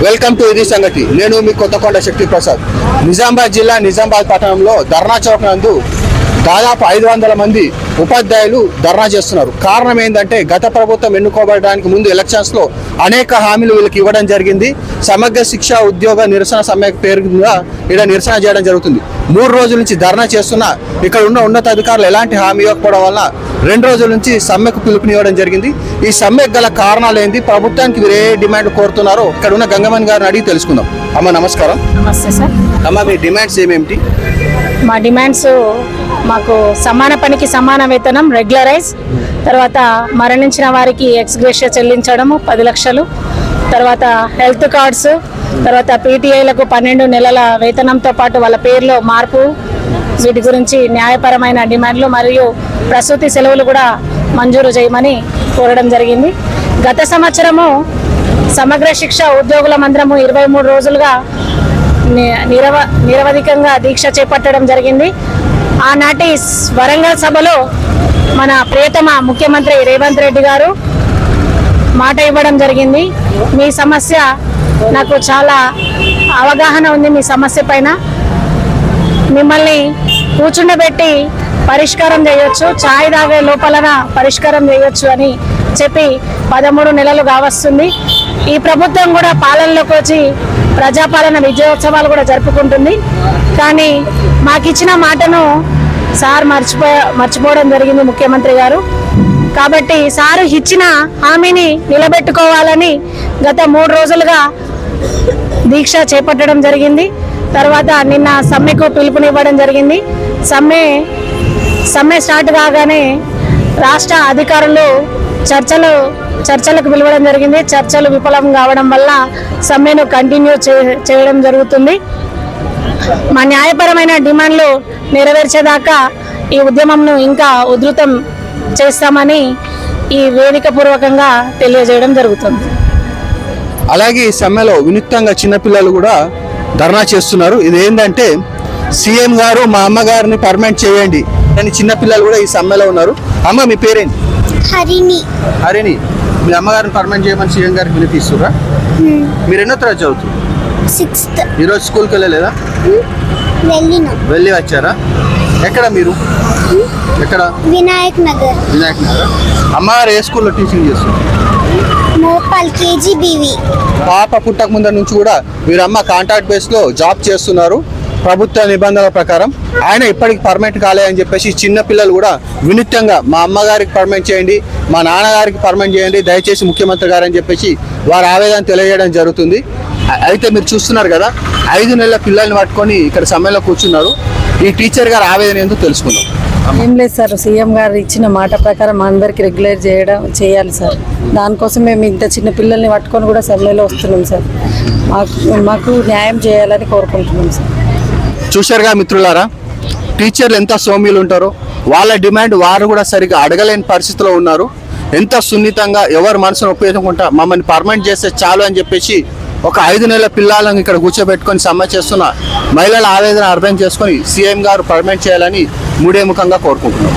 Welcome to ఇది సంగతి నేను మీ కొత్తకొండ శక్తి ప్రసాద్ నిజామాబాద్ జిల్లా నిజామాబాద్ పట్టణంలో ధర్నా చౌక్ నందు దాదాపు ఐదు వందల మంది ఉపాధ్యాయులు ధర్నా చేస్తున్నారు. కారణం ఏంటంటే గత ప్రభుత్వం ఎన్నుకోబడడానికి ముందు ఎలక్షన్స్లో అనేక హామీలు వీళ్ళకి ఇవ్వడం జరిగింది. సమగ్ర శిక్ష ఉద్యోగ నిరసన సమ్మె పేరు మీద ఇక్కడ నిరసన చేయడం జరుగుతుంది. మూడు రోజుల నుంచి ధర్నా చేస్తున్న ఇక్కడ ఉన్న ఉన్నతాధికారులు ఎలాంటి హామీ ఇవ్వకపోవడం వల్ల రెండు రోజుల నుంచి సమ్మెకు పిలుపునివ్వడం జరిగింది. ఈ సమ్మెకు గల కారణాలు ఏంది ప్రభుత్వానికి వీరు ఏ డిమాండ్ కోరుతున్నారో ఇక్కడ ఉన్న గంగమణి గారిని అడిగి తెలుసుకుందాం. అమ్మ నమస్కారం. నమస్తే సార్. అమ్మ మీ డిమాండ్స్ ఏమేమిటి? మా డిమాండ్స్ మాకు సమాన పనికి సమాన వేతనం రెగ్యులరైజ్ తర్వాత మరణించిన వారికి ఎక్స్గ్రేషియా చెల్లించడము పది లక్షలు తర్వాత హెల్త్ కార్డ్స్ తర్వాత పీటీఐలకు పన్నెండు నెలల వేతనంతో పాటు వాళ్ళ పేర్లో మార్పు వీటి గురించి న్యాయపరమైన డిమాండ్లు మరియు ప్రసూతి సెలవులు కూడా మంజూరు చేయమని కోరడం జరిగింది. గత సంవత్సరము సమగ్ర శిక్ష ఉద్యోగుల మందిరము ఇరవై మూడు రోజులుగా నిరవ నిరవధికంగా దీక్ష చేపట్టడం జరిగింది. ఆనాటి వరంగల్ సభలో మన ప్రియతమ ముఖ్యమంత్రి రేవంత్ రెడ్డి గారు మాట ఇవ్వడం జరిగింది. మీ సమస్య నాకు చాలా అవగాహన ఉంది మీ సమస్య పైన. మిమ్మల్ని కూర్చుండబెట్టి పరిష్కారం చేయొచ్చు ఛాయ్ తాగే లోపలన పరిష్కారం చేయొచ్చు అని చెప్పి పదమూడు నెలలు కావస్తుంది. ఈ ప్రభుత్వం కూడా పాలనలోకి వచ్చి ప్రజాపాలన విజయోత్సవాలు కూడా జరుపుకుంటుంది. కానీ మాకిచ్చిన మాటను సార్ మర్చిపో మర్చిపోవడం జరిగింది ముఖ్యమంత్రి గారు. కాబట్టి సారు ఇచ్చిన హామీని నిలబెట్టుకోవాలని గత మూడు రోజులుగా దీక్ష చేపట్టడం జరిగింది. తర్వాత నిన్న సమ్మెకు పిలుపునివ్వడం జరిగింది. సమ్మె సమ్మె స్టార్ట్ కాగానే రాష్ట్ర అధికారులు చర్చలు చర్చలకు పిలవడం జరిగింది. చర్చలు విఫలం కావడం వల్ల సమ్మెను కంటిన్యూ చేయడం జరుగుతుంది. మా న్యాయపరమైన డిమాండ్లు నెరవేర్చేదాకా ఈ ఉద్యమంను ఇంకా ఉధృతం చేస్తామని ఈ వేదిక పూర్వకంగా తెలియజేయడం జరుగుతుంది. అలాగే ఈ సమ్మెలో వినూత్నంగా చిన్నపిల్లలు కూడా ధర్నా చేస్తున్నారు. ఇది ఏంటంటే సీఎం గారు మా అమ్మగారిని పర్మనెంట్ చేయండి అని చిన్నపిల్లలు కూడా ఈ సమ్మెలో ఉన్నారు. అమ్మ మీ పేరేంటి? హరిణి. హరిని మీ అమ్మగారిని పర్మనెంట్ చేయమని సీఎం గారికి వినిపిస్తురా మీరు ఎన్నో తరగతి చదువుతారు సిక్స్త్. ఈరోజు స్కూల్కి వెళ్ళలేదా? వెళ్ళి వచ్చారా? ఎక్కడ మీరు? ఎక్కడ? వినాయక్ నగర్. వినాయక్ నగర్? అమ్మగారు ఏ స్కూల్లో టీచింగ్ చేస్తున్నారు? మోపాల్ కేజీబీవి పాప పుట్టక ముందర నుంచి కూడా వీరమ్మ కాంట్రాక్ట్ బేస్లో జాబ్ చేస్తున్నారు. ప్రభుత్వ నిబంధనల ప్రకారం ఆయన ఇప్పటికి పర్మనెంట్ కాలే అని చెప్పేసి చిన్న పిల్లలు కూడా వినూత్నంగా మా అమ్మగారికి పర్మనెంట్ చేయండి మా నాన్నగారికి పర్మనెంట్ చేయండి దయచేసి ముఖ్యమంత్రి గారు అని చెప్పేసి వారి ఆవేదన తెలియజేయడం జరుగుతుంది. అయితే మీరు చూస్తున్నారు కదా ఐదు నెలల పిల్లల్ని పట్టుకొని ఇక్కడ సమ్మెలో కూర్చున్నారు. ఈ టీచర్ గారు ఆవేదన ఏందో తెలుసుకుందాం. ఏం లేదు సార్ సీఎం గారు ఇచ్చిన మాట ప్రకారం మా అందరికి రెగ్యులర్ చేయడం చేయాలి సార్. దానికోసం మేము ఇంత చిన్న పిల్లల్ని పట్టుకొని కూడా సమ్మెలో వస్తున్నాం సార్. మాకు మాకు న్యాయం చేయాలని కోరుకుంటున్నాం సార్. చూశారుగా మిత్రులారా టీచర్లు ఎంత సోమ్యులు ఉంటారో వాళ్ళ డిమాండ్ వారు కూడా సరిగా అడగలేని పరిస్థితిలో ఉన్నారు. ఎంత సున్నితంగా ఎవరి మనసును ఉపయోగించుకుంటా మమ్మల్ని పర్మనెంట్ చేస్తే చాలు అని చెప్పేసి ఒక ఐదు నెలల పిల్లలను ఇక్కడ కూర్చోబెట్టుకొని సమ్మె చేస్తున్న మహిళల ఆవేదన అర్థం చేసుకొని సీఎం గారు పర్మనెంట్ చేయాలని మూడేముఖంగా కోరుకుంటున్నాం.